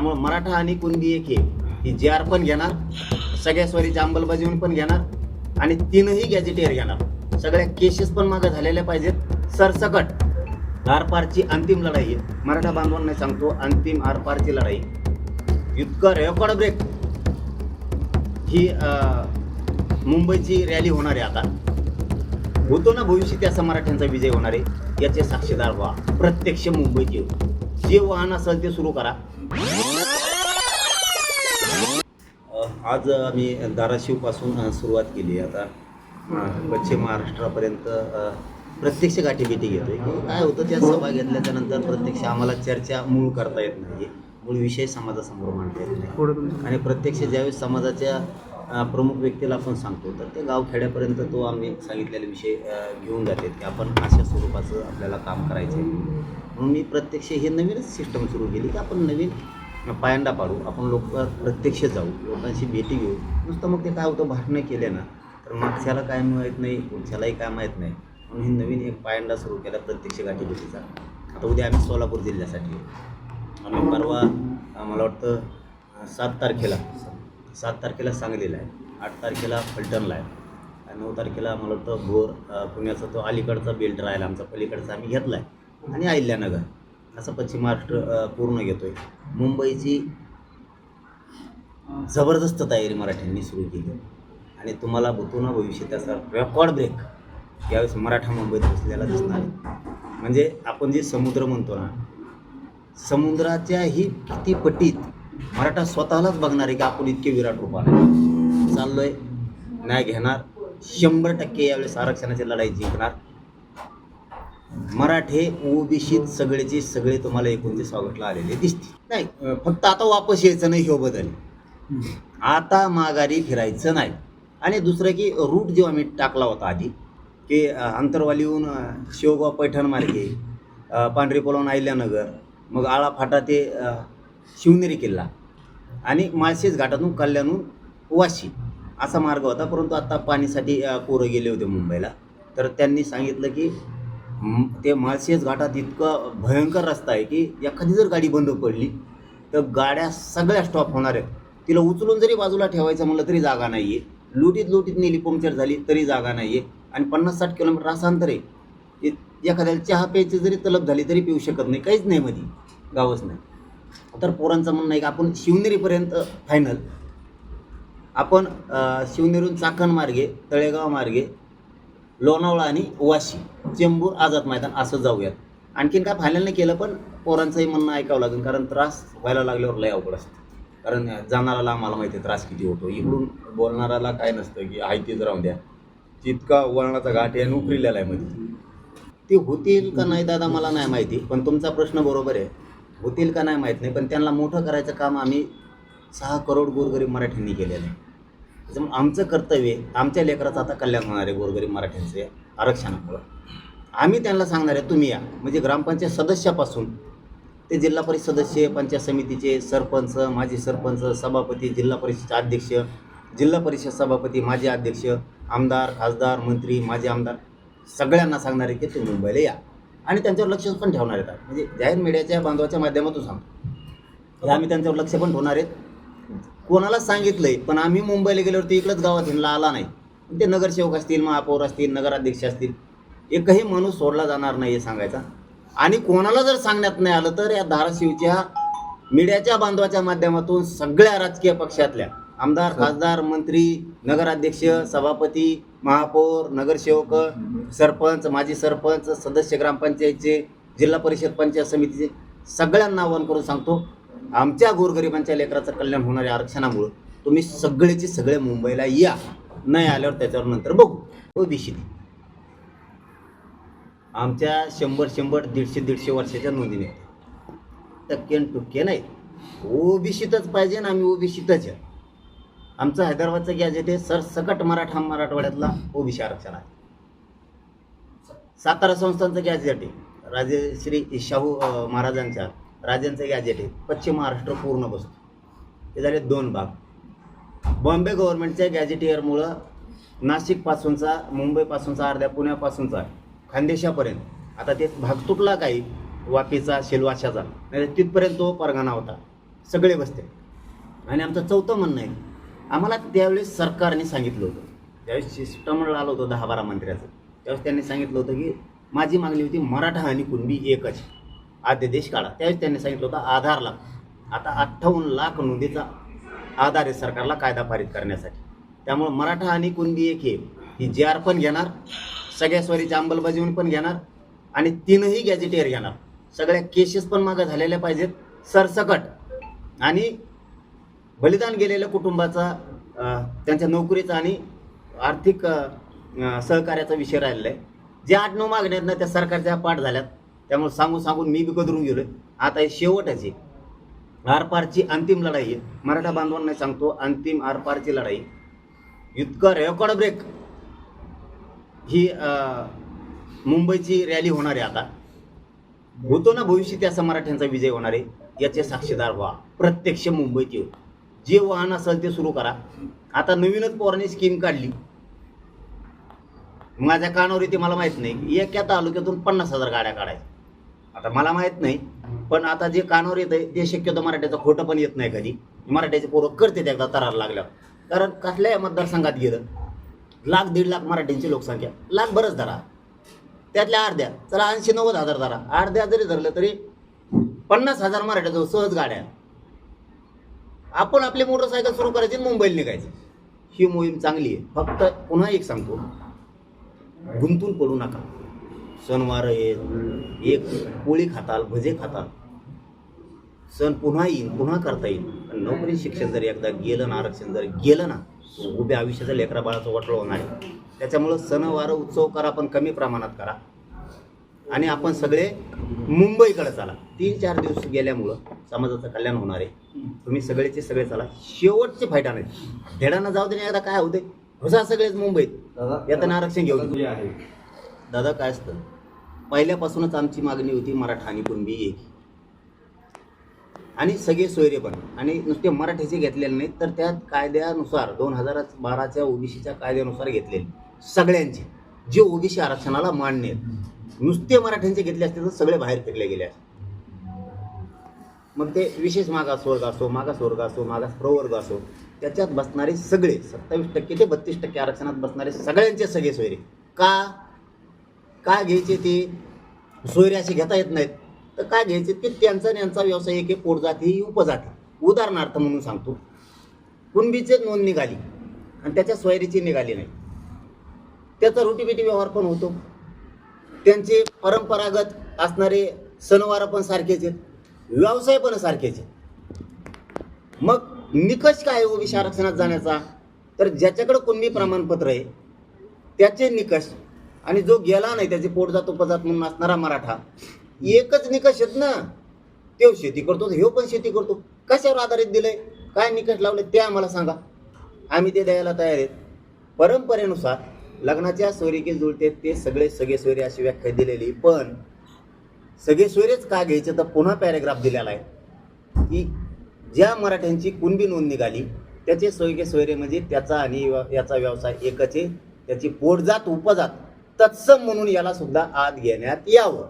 त्यामुळे मराठा आणि कुणबी एक आहे. ही जे आर पण घेणार सगळ्या स्वारीची अंमलबजावणी पण घेणार आणि तीनही गॅजेटियर घेणार. सगळ्या केसेस पण मागे झालेल्या पाहिजेत. सरसकट आरपारची अंतिम लढाई आहे. मराठा बांधवांना सांगतो अंतिम आरपारची लढाई. इतकं रेकॉर्ड ब्रेक ही मुंबईची रॅली होणार आहे आता. होतो ना भविष्यात असा मराठ्यांचा विजय होणार आहे. याचे साक्षीदार व्हा. प्रत्यक्ष मुंबईत येऊ. जे वाहन असेल ते सुरू करा. आज आम्ही धाराशिवपासून सुरुवात केली आता पश्चिम महाराष्ट्रापर्यंत प्रत्यक्ष गाठीभेटी घेतोय. की काय होतं त्या सभा घेतल्याच्या नंतर प्रत्यक्ष आम्हाला चर्चा मूळ करता येत नाही. मूळ विषय समाजासमोर मांडता येत नाही. आणि प्रत्यक्ष ज्यावेळेस समाजाच्या प्रमुख व्यक्तीला आपण सांगतो तर ते गावखेड्यापर्यंत तो आम्ही सांगितलेले विषय घेऊन जातात की आपण अशा स्वरूपाचं आपल्याला काम करायचं आहे म्हणून मी प्रत्यक्ष हे नवीनच सिस्टम सुरू केली की आपण नवीन पायंडा पाडू आपण लोक प्रत्यक्ष जाऊ लोकांशी भेटी घेऊ. नुसतं मग ते काय होतं भाषणं केले ना तर मागच्याला काय माहीत नाही पुढच्यालाही काय माहीत नाही. म्हणून हे नवीन एक पायंडा सुरू केला प्रत्यक्ष गाठीभेटीचा आता उद्या आम्ही सोलापूर जिल्ह्यासाठी आम्ही परवा मला वाटतं सात तारखेला सात तारखेला सांगलीला आहे. आठ तारखेला फलटणला आहे. आणि नऊ तारखेला मला वाटतं भोर पुण्याचा तो अलीकडचा बेल्ट राहिला आमचा पलीकडचा आम्ही घेतला आहे आणि अहिल्यानगर. असं पश्चिम महाराष्ट्र पूर्ण घेतो आहे मुंबईची जबरदस्त तयारी मराठ्यांनी सुरू केली. आणि तुम्हाला ना भविष्य त्याचा रेकॉर्ड ब्रेक यावेळेस मराठा मुंबईत बसलेला दिसणार आहे. म्हणजे आपण जे समुद्र म्हणतो ना समुद्राच्याही किती पटीत मराठा स्वतःलाच बघणार आहे की आपण इतके विराट रूपाने चाललोय. नाही घेणार. शंभर टक्के यावेळेस आरक्षणाची लढाई जिंकणार. मराठे ओबीसीत सगळेचे सगळे तुम्हाला एकोणतीस ऑगस्टला आलेले दिसतील. नाही फक्त आता वापस यायचं नाही हे बदल. आता माघारी फिरायचं नाही. आणि दुसरं की रूट जो आम्ही टाकला होता आधी की अंतरवालीहून अं, पैठण मार्गे पांढरी पोलावून अहिल्यानगर मग आळा फाटा ते शिवनेरी किल्ला आणि माळशेज घाटातून कल्याणहून वाशी असा मार्ग होता. परंतु आत्ता पाणीसाठी पोरं गेले होते मुंबईला. तर त्यांनी सांगितलं की ते माळशेज घाटात इतकं भयंकर रस्ता आहे की एखादी जर गाडी बंद पडली तर गाड्या सगळ्या स्टॉप होणार आहेत. तिला उचलून जरी बाजूला ठेवायचं म्हणलं तरी जागा नाही आहे लुटीत लुटीत नेली पंक्चर झाली तरी जागा नाही आहे आणि पन्नास साठ किलोमीटर असं अंतर आहे एखाद्याला चहा प्यायची जरी तलब झाली तरी पिऊ शकत नाही. काहीच नाही मध्ये गावच नाही. तर पोरांचं म्हणणं आहे की आपण शिवनेरीपर्यंत फायनल आपण अं, शिवनेरीहून चाकण मार्गे तळेगाव मार्गे लोणावळा आणि वाशी चेंबूर आझाद मैदान असं जाऊयात. आणखीन काय फायनल नाही केलं पण पोरांचंही म्हणणं ऐकावं लागेल कारण त्रास व्हायला लागल्यावर लय अवघड असतं. कारण जाणाराला आम्हाला माहिती आहे त्रास किती होतो. इकडून बोलणाराला काय नसतं की आहे तेच राहून द्या. तितका वळणाचा घाट आहे नोकरीला आहे मध्ये ते होतील का नाही दादा मला नाही माहिती पण तुमचा प्रश्न बरोबर आहे. होतील का नाही माहीत नाही पण त्यांना मोठं करायचं काम आम्ही सहा करोड गोरगरीब मराठ्यांनी केलेलं आहे. त्याच्यामुळे आमचं कर्तव्य आमच्या लेकराचं आता कल्याण होणार आहे गोरगरीब मराठ्यांचे आरक्षणामुळं. आम्ही त्यांना सांगणार आहे तुम्ही या. म्हणजे ग्रामपंचायत सदस्यापासून ते जिल्हा परिषद सदस्य पंचायत समितीचे सरपंच माजी सरपंच सभापती जिल्हा परिषदचे अध्यक्ष जिल्हा परिषद सभापती माजी अध्यक्ष आमदार खासदार मंत्री माजी आमदार सगळ्यांना सांगणार आहे की तुम्ही मुंबईला या. आणि त्यांच्यावर लक्ष पण ठेवणार आहेत. म्हणजे जाहीर मीडियाच्या बांधवाच्या माध्यमातून सांगतो. हे आम्ही त्यांच्यावर लक्ष पण ठेवणार आहेत. कोणालाच सांगितलंय? पण आम्ही मुंबईला गेल्यावरती इकडंच गावात हिंडला आला नाही. ते नगरसेवक असतील महापौर असतील नगराध्यक्ष असतील एकही माणूस सोडला जाणार नाही हे सांगायचा. आणि कोणाला जर सांगण्यात नाही आलं तर या धाराशिवच्या मीडियाच्या बांधवाच्या माध्यमातून सगळ्या राजकीय पक्षातल्या आमदार खासदार मंत्री नगराध्यक्ष सभापती महापौर नगरसेवक सरपंच माजी सरपंच सदस्य ग्रामपंचायतचे जिल्हा परिषद पंचायत समितीचे सगळ्यांना आवाहन करून सांगतो आमच्या गोरगरिबांच्या लेकराचं कल्याण होणाऱ्या आरक्षणामुळं तुम्ही सगळेचे सगळे मुंबईला या. नाही आल्यावर त्याच्यावर नंतर बघू. ओबीसी. आमच्या शंभर शंभर दीडशे दीडशे वर्षाच्या नोंदीने. टक्के टुक्के नाही. ओबीसीतच पाहिजे ना आम्ही ओबीसीतच आहे. आमचं हैदराबादचं गॅजेट आहे सरसकट मराठा मराठवाड्यातला ओबीसी आरक्षण आहे. सातारा संस्थांचं गॅजेट आहे. राजेश्री शाहू महाराजांच्या. राजांचं गॅजेट आहे पश्चिम महाराष्ट्र पूर्ण बसतो. हे झाले दोन भाग. बॉम्बे गव्हर्नमेंटच्या गॅजेटियरमुळं नाशिकपासूनचा मुंबईपासूनचा अर्ध्या पुण्यापासूनचा खानदेशापर्यंत. आता ते भाग तुटला काही वापीचा शेलवाशाचा नाही तिथपर्यंत तो परगाणा होता. सगळे बसते. आणि आमचं चौथं म्हणणं आहे आम्हाला त्यावेळेस सरकारने सांगितलं होतं. त्यावेळेस शिष्टमंडळ आलं होतं दहा बारा मंत्र्याचं. त्यावेळेस त्यांनी सांगितलं होतं की माझी मागणी होती मराठा आणि कुणबी एकच. आद्यदेश काढा. त्यावेळेस त्यांनी सांगितलं होतं आधार लाख आता अठ्ठावन्न लाख नोंदीचा आधार आहे सरकारला कायदा पारित करण्यासाठी. त्यामुळं मराठा आणि कुणबी एक हे. ही जे आर पण घेणार सगळ्या स्वारीची अंमलबजावणी पण घेणार आणि तीनही गॅजेटियर घेणार. सगळ्या केसेस पण मागं झालेल्या पाहिजेत. सरसकट आणि बलिदान गेलेल्या कुटुंबाचा त्यांच्या नोकरीचा आणि आर्थिक सहकार्याचा विषय राहिलेला आहे. जे आठ नऊ मागण्या ना त्या सरकारच्या पाठ झाल्यात. त्यामुळे सांगून सांगून मी बी कदरून गेलोय. आता हे शेवटाची आरपारची अंतिम लढाई आहे. मराठा बांधवांना सांगतो अंतिम आरपारची लढाई. इतका रेकॉर्ड ब्रेक. ही मुंबईची रॅली होणार आहे आता. होतो ना भविष्यात असा मराठ्यांचा विजय होणार आहे. याचे साक्षीदार व्हा. प्रत्यक्ष मुंबईत येऊ. जे वाहन असेल ते सुरू करा. आता नवीनच पोराने स्कीम काढली. माझ्या कानावर येते मला माहीत नाही. एका तालुक्यातून पन्नास हजार गाड्या काढायच्या. आता मला माहीत नाही पण आता जे कानावर येत आहे ते शक्यतो मराठ्याचं खोटं पण येत नाही कधी. मराठ्याचे पोरं करते एकदा तरार लागल्यावर. कारण कसल्याही मतदारसंघात गेलं लाख दीड लाख मराठ्यांची लोकसंख्या लाख बरंच धरा. त्यातल्या अर्ध्या चला ऐंशी नव्वद हजार धरा. अर्ध्या जरी धरलं तरी पन्नास हजार मराठ्याजवळ सहज गाड्या आपण आपली मोटरसायकल सुरू करायची आणि मुंबईला निघायची. ही मोहीम चांगली आहे. फक्त पुन्हा एक सांगतो गुंतून पडू नका. सणवार आहेत एक पोळी खाताल भजे खाताल. सण पुन्हा येईल पुन्हा करता येईल. पण नोकरी शिक्षण जर एकदा गेलं ना आरक्षण जर गेलं ना उभ्या आयुष्याचं लेकरा बाळाचं वाटलं होणार आहे. त्याच्यामुळं सणवार उत्सव करा पण कमी प्रमाणात करा. आणि आपण सगळे मुंबईकडे चला. तीन चार दिवस गेल्यामुळं समाजाचं कल्याण होणार आहे. तुम्ही सगळेचे सगळे चला. शेवटचे फायदा नाही. धेडानं जाऊ दे एकदा काय होते हुसा सगळेच मुंबईत. येताना आरक्षण घेऊन. आहे. दादा काय असतं? पहिल्यापासूनच आमची मागणी होती मराठा आणि कुणबी एक. आणि सगळे सोयरे पण. आणि नुसते मराठीचे घेतलेले नाहीत तर त्यात कायद्यानुसार दोन हजार बाराच्या ओबीसीच्या कायद्यानुसार घेतलेले. सगळ्यांचे. जे ओबीसी आरक्षणाला मान्य आहेत. नुसते मराठ्यांचे घेतले असते तर सगळे बाहेर फेकले गेले असते. मग ते विशेष मागास वर्ग असो मागास वर्ग असो मागास प्रवर्ग असो त्याच्यात बसणारे सगळे सत्तावीस टक्के ते बत्तीस टक्के आरक्षणात बसणारे सगळ्यांचे सगळे सोयरे. का? काय घ्यायचे ते? सोयऱ्याशी घेता येत नाहीत. तर काय घ्यायचे? की त्यांचा यांचा व्यवसाय एक पोटजात पोटजाती ही उपजाती. उदाहरणार्थ म्हणून सांगतो. कुणबीचे नोंद निघाली आणि त्याच्या सोयरीची निघाली नाही. त्याचा रोटीबिटी व्यवहार पण होतो. त्यांचे परंपरागत असणारे सणवार पण सारखेच आहेत. व्यवसाय पण सारखेच आहेत. मग निकष काय आहे ओबीसी आरक्षणात जाण्याचा? तर ज्याच्याकडे कुणबी प्रमाणपत्र आहे त्याचे निकष आणि जो गेला नाही त्याचे पोटजात उपजात म्हणून असणारा मराठा एकच निकष आहेत ना तो शेती करतो ह्यो पण शेती करतो. कशावर आधारित दिलंय? काय निकष लावले ते आम्हाला सांगा. आम्ही ते द्यायला तयार आहेत. परंपरेनुसार लग्नाच्या सोयरीके जुळते ते सगळे सगळे सोयरे अशी व्याख्या दिलेली पण सगळे सोयरेच का घ्यायचे? तर पुन्हा पॅरेग्राफ दिलेला आहे. की ज्या मराठ्यांची कुणबी नोंद निघाली त्याचे सोयके सोयरे म्हणजे त्याचा आणि याचा व्यवसाय एकच आहे. त्याची पोटजात उपजात. तत्सम म्हणून याला सुद्धा आत घेण्यात यावं.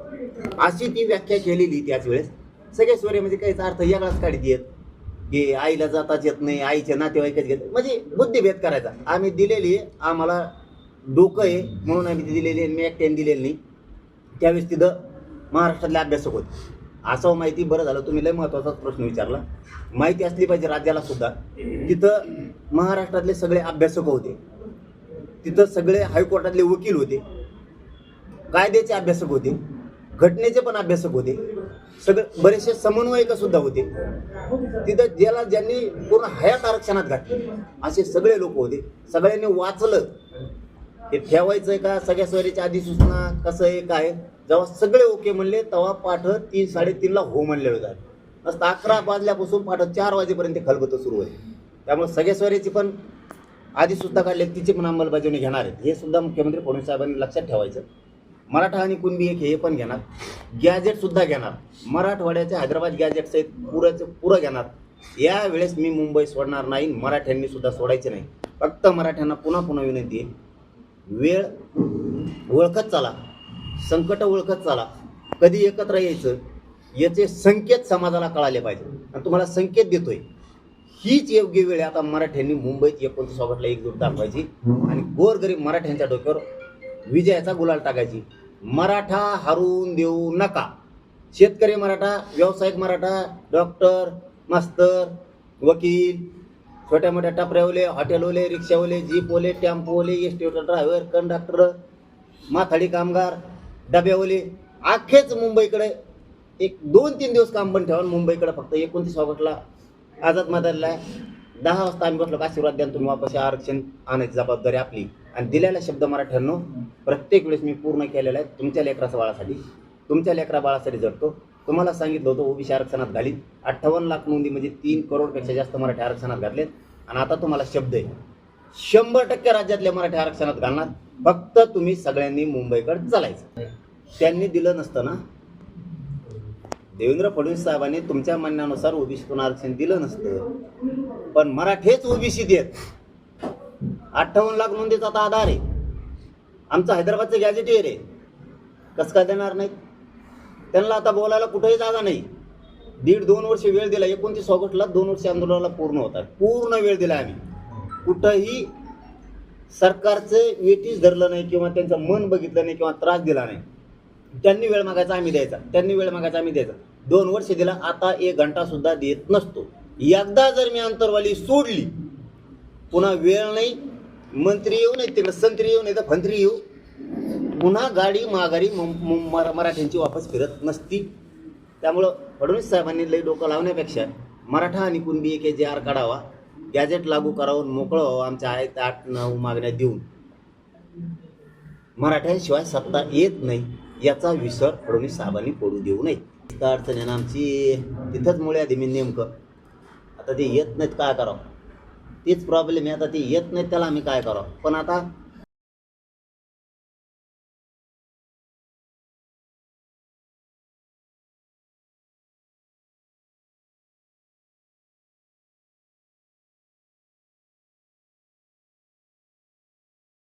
अशी ती व्याख्या केलेली त्याच वेळेस. सगळे सोयरे म्हणजे काहीच अर्थ यागळाच काढीत येत. की आईला जाताच येत नाही आईचे नातेवाईकच घेत. म्हणजे बुद्धिभेद करायचा. आम्ही दिलेली आम्हाला डोकं आहे म्हणून आम्ही ती दिलेली मी एकट्याने दिलेली नाही. त्यावेळेस तिथं महाराष्ट्रातले अभ्यासक होते. असं माहिती बरं झालं. तुम्ही लय महत्त्वाचाच प्रश्न विचारला. माहिती असली पाहिजे राज्याला सुद्धा. तिथं महाराष्ट्रातले सगळे अभ्यासक होते. तिथं सगळे हायकोर्टातले वकील होते. कायद्याचे अभ्यासक होते घटनेचे पण अभ्यासक होते. सगळे बरेचसे समन्वयक सुद्धा होते. तिथं ज्याला ज्यांनी पूर्ण हयात आरक्षणात घातले असे सगळे लोक होते. सगळ्यांनी वाचलं. ते आहे का? सगळ्या सोयरीच्या आधी सूचना कसं आहे काय जेव्हा सगळे ओके म्हणले तेव्हा पाठ तीन साडेतीनला हो म्हणले होतात मस्त अकरा वाजल्यापासून पाठ चार वाजेपर्यंत खलबत खलबतं सुरू होते त्यामुळे सगळ्या सोयरीची पण आधी सुद्धा काढले तिची पण अंमलबजावणी घेणार आहेत. हे सुद्धा मुख्यमंत्री फडणवीस साहेबांनी लक्षात ठेवायचं. मराठा आणि कुणबी एक हे पण घेणार. गॅजेट सुद्धा घेणार. मराठवाड्याचे हैदराबाद गॅजेट सहित पुराचं पुरं घेणार. यावेळेस मी मुंबई सोडणार नाही मराठ्यांनी सुद्धा सोडायचे नाही. फक्त मराठ्यांना पुन्हा पुन्हा विनंती आहे. वेळ ओळखत चाला. संकट ओळखत चाला. कधी एकत्र यायचं याचे संकेत समाजाला कळाले पाहिजे. आणि तुम्हाला संकेत देतोय. हीच योग्य वेळ आहे. आता मराठ्यांनी मुंबईत एकोणतीस ऑगस्टला एकजूट दाखवायची. आणि गोरगरीब मराठ्यांच्या डोक्यावर विजयाचा गुलाल टाकायची. मराठा हरवून देऊ नका शेतकरी मराठा व्यावसायिक मराठा डॉक्टर मास्तर वकील छोट्या मोठ्या टपऱ्यावले हॉटेलवाले रिक्षावाले जीपवाले टेम्पोवाले एस टी ड्रायव्हर कंडक्टर माथाडी कामगार डब्यावाले अख्खेच मुंबईकडे एक दोन तीन दिवस काम बंद ठेवा मुंबईकडे फक्त एकोणतीस ऑगस्टला आझाद मैदानला आहे. दहा वाजता आम्ही बसलो आशीर्वाद द्याल तुम्ही वापस हे आरक्षण आणायची जबाबदारी आपली. आणि दिलेला शब्द मराठ्यांनो प्रत्येक वेळेस मी पूर्ण केलेला आहे तुमच्या लेकराच्या बाळासाठी. तुमच्या लेकरा बाळासाठी जडतो तुम्हाला सांगितलं होतं ओबीसी आरक्षणात घालीत. अठ्ठावन्न लाख नोंदी म्हणजे तीन करोडपेक्षा जास्त मराठी आरक्षणात घातलेत. आणि आता तुम्हाला शब्द आहे. शंभर टक्के राज्यातल्या मराठी आरक्षणात घालणार. फक्त तुम्ही सगळ्यांनी मुंबईकडे चालायचं. त्यांनी दिलं नसतं ना देवेंद्र फडणवीस साहेबांनी तुमच्या म्हणण्यानुसार ओबीसीतून आरक्षण दिलं नसतं. पण मराठेच ओबीसी देत. अठ्ठावन्न लाख नोंदीचा आता आधार आहे. आमचं हैदराबादचं गॅजेटियर आहे. कसं काय देणार नाही त्यांना आता बोलायला कुठेही जागा नाही. दीड दोन वर्ष वेळ दिला. एकोणतीस ऑगस्टला दोन वर्ष आंदोलनाला पूर्ण होतात. पूर्ण वेळ दिला आम्ही. कुठंही सरकारचं वेटीच धरलं नाही किंवा त्यांचं मन बघितलं नाही किंवा त्रास दिला नाही. त्यांनी वेळ मागायचा आम्ही द्यायचा. त्यांनी वेळ मागायचा आम्ही द्यायचा. दोन वर्ष दिला आता एक घंटा सुद्धा देत नसतो. एकदा जर मी अंतरवाली सोडली पुन्हा वेळ नाही मंत्री येऊ नाही तिकडे संत्री येऊ नाही तर फंत्री येऊ. पुन्हा गाडी माघारी मरा- मराठ्यांची वापस फिरत नसती. त्यामुळं फडणवीस साहेबांनी लई डोकं लावण्यापेक्षा मराठा आणि कुणबी एक जे आर काढावा गॅजेट लागू करावं मोकळं व्हावं आमच्या आहेत आठ नऊ मागण्या देऊन. मराठ्यांशिवाय सत्ता येत नाही याचा विसर फडणवीस साहेबांनी पडू देऊ नये. तिथं अडचण आहे ना आमची. तिथंच मुळे आधी मी नेमकं. आता ते येत नाहीत काय करावं? तेच प्रॉब्लेम आहे आता ते येत नाहीत त्याला आम्ही काय करावं? पण आता